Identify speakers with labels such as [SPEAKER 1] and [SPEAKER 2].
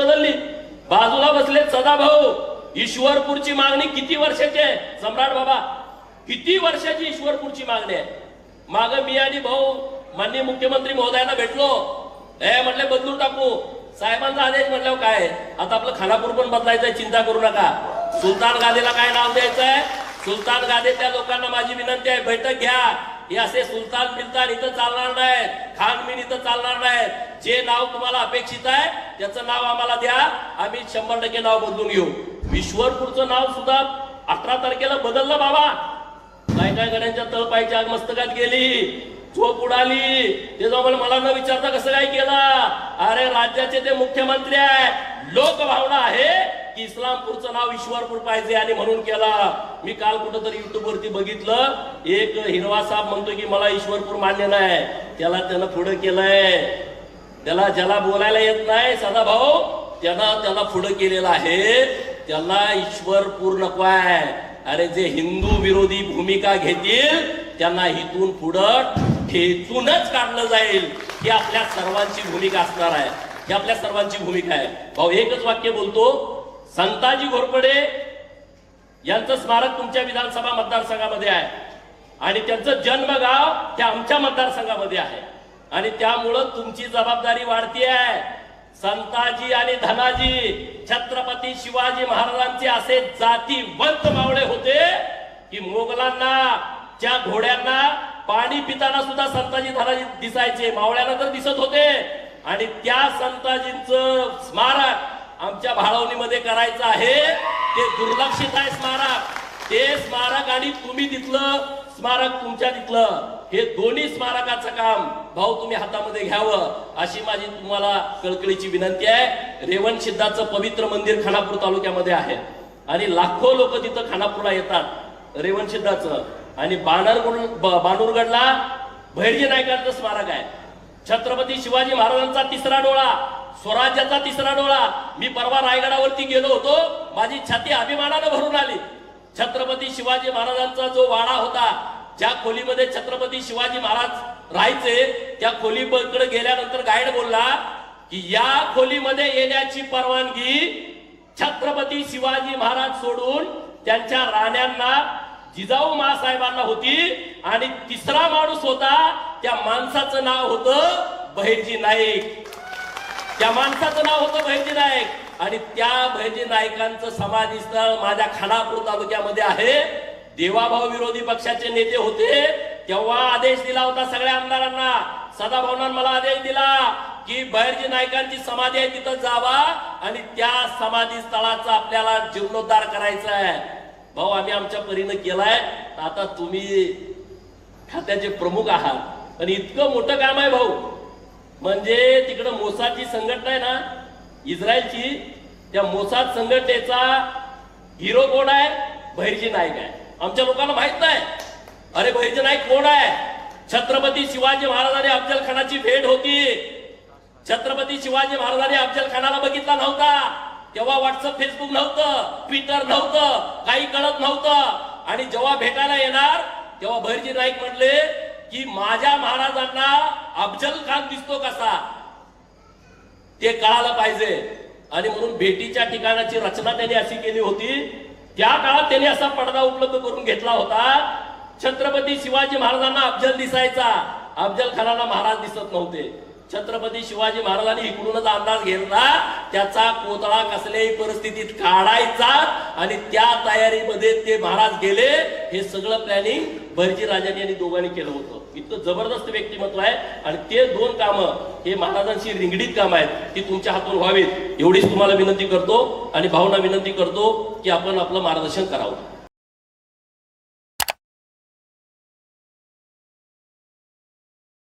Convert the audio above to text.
[SPEAKER 1] बदलली. बाजूला बसले सदाभाऊ ईश्वरपूरची मागणी किती वर्षाची आहे? सम्राट बाबा किती वर्षाची ईश्वरपूरची मागणी आहे? माग मी आणि भाऊ माननीय मुख्यमंत्री महोदयांना भेटलो. हे म्हटले बदलून टाकू. साहेबांचा आदेश म्हटल्यावर काय? आता आपलं खानापूर पण बदलायचंय चिंता करू नका. सुलतान गादेला काय नाव द्यायचंय? सुलतान गादे त्या लोकांना माझी विनंती आहे बैठक घ्या. हे असे सुलतान बिलतान इथं चालणार नाहीत. खानमीन इथं चालणार नाहीत. जे नाव तुम्हाला अपेक्षित आहे त्याचं नाव आम्हाला द्या. आम्ही शंभर टक्के नाव बदलून घेऊ. विश्वरपूरचं नाव सुद्धा अठरा तारखेला बदललं बाबा. काय काय गड्यांच्या तळपायच्या मस्तकात गेली. झोप उडाली. ते जाऊन मला मला न विचारता कसं काय केलं? अरे राज्याचे ते मुख्यमंत्री आहे लोकभावना आहे की इस्लामपूरचं नाव ईश्वरपूर पाहिजे आणि म्हणून केला. मी काल कुठंतरी युट्यूब वरती बघितलं एक हिरवा साहेब म्हणतो की मला ईश्वरपूर मान्य नाही. त्याला त्यानं पुढं केलंय. त्याला ज्याला बोलायला येत नाही सदा भाऊ त्यानं त्याला पुढं केलेलं आहे. त्याला ईश्वरपूर नको आहे. अरे जे हिंदू विरोधी भूमिका घेतील त्यांना इथून पुढं ठेचूनच काढलं जाईल. ही आपल्या सर्वांची भूमिका असणार आहे. ही आपल्या सर्वांची भूमिका आहे. भाऊ एकच वाक्य बोलतो संताजी घोरपडे यांचं स्मारक तुमच्या विधानसभा मतदारसंघामध्ये आहे. आणि त्यांचं जन्मगाव ते आमच्या मतदारसंघामध्ये आहे. आणि त्यामुळं तुमची जबाबदारी वाढती आहे संताजी आणि धनाजी छत्रपती शिवाजी महाराजांचे असे जातीवंत मावळे होते की मोगलांना त्या घोड्यांना पाणी पिताना सुद्धा संताजी धनाजी दिसायचे. मावळ्यांना तर दिसत होते. आणि त्या संताजींचं स्मारक आमच्या भाळवणीमध्ये करायचं आहे. ते दुर्लक्षित आहे स्मारक. ते स्मारक आणि तुम्ही तिथलं स्मारक तुमच्या तिथलं. हे दोन्ही स्मारकाचं काम भाऊ तुम्ही हातामध्ये घ्यावं अशी माझी तुम्हाला कळकळीची विनंती आहे. रेवण सिद्धाचं पवित्र मंदिर खानापूर तालुक्यामध्ये आहे. आणि लाखो लोक तिथं खानापूरला येतात रेवण सिद्धाचं. आणि बाणरगुड बाणूरगडला भैरजी नायकांचं स्मारक आहे. छत्रपती शिवाजी महाराजांचा तिसरा डोळा. स्वराज्याचा तिसरा डोळा. मी परवा रायगडावरती गेलो होतो. माझी छाती अभिमानानं भरून आली. छत्रपती शिवाजी महाराजांचा जो वाडा होता ज्या खोलीमध्ये छत्रपती शिवाजी महाराज राहायचे त्या खोलीकडे गेल्यानंतर गाईड बोलला की या खोलीमध्ये येण्याची परवानगी छत्रपती शिवाजी महाराज सोडून त्यांच्या राण्यांना जिजाऊ मासाहेबांना होती आणि तिसरा माणूस होता. त्या माणसाचं नाव होतं बहिरजी नाईक. त्या माणसाचं नाव होतं भैजी नाईक आणि त्या भैजी नाईकांचं समाधी स्थळ माझ्या खानापूर तालुक्यामध्ये आहे. देवाभाऊ विरोधी पक्षाचे नेते होते. तेव्हा आदेश दिला होता सगळ्या आमदारांना. सदाभावनान मला आदेश दिला की बहिरजी नायकांची समाधी आहे तिथं जावा. आणि त्या समाधी स्थळाचा आपल्याला जीर्णोद्धार करायचा आहे. भाऊ आम्ही आमच्या परीनं केलाय. आता तुम्ही खात्याचे प्रमुख आहात. आणि इतकं मोठं काम आहे भाऊ. म्हणजे तिकडं मोसादची संघटना आहे ना इस्रायलची त्या मोसाद संघटनेचा हिरो कोण आहे? भैरजी नाईक आहे. आमच्या लोकांना माहीत नाही. अरे भैरजी नाईक कोण आहे? छत्रपती शिवाजी महाराजांनी अफजल खानाची भेट होती. छत्रपती शिवाजी महाराजांनी अफजल खानाला बघितला नव्हता. तेव्हा व्हॉट्सअप फेसबुक नव्हतं ट्विटर नव्हतं काही कळत नव्हतं. आणि जेव्हा भेटायला येणार तेव्हा भैरजी नाईक म्हणले की माझ्या महाराजांना अफजल खान दिसतो कसा? ते कळालं पाहिजे. आणि म्हणून भेटीच्या ठिकाणाची रचना त्यांनी अशी केली होती त्या काळात त्यांनी असा पडदा उपलब्ध करून घेतला होता छत्रपती शिवाजी महाराजांना अफजल दिसायचा. अफजल खानाला महाराज दिसत नव्हते. छत्रपती शिवाजी महाराजांनी इकडूनच अंदाज घेतला त्याचा कोतळा कसल्याही परिस्थितीत काढायचा आणि त्या तयारीमध्ये ते महाराज गेले. हे सगळं प्लॅनिंग भरजी राजांनी आणि दोघांनी केलं होतं. इतकं जबरदस्त व्यक्तिमत्व आहे. आणि ते दोन कामं हे महाराजांशी रिंगडीत काम आहेत ती तुमच्या हातून व्हावीत. एवढीच तुम्हाला विनंती करतो आणि भावना विनंती करतो की आपण आपलं मार्गदर्शन करावं.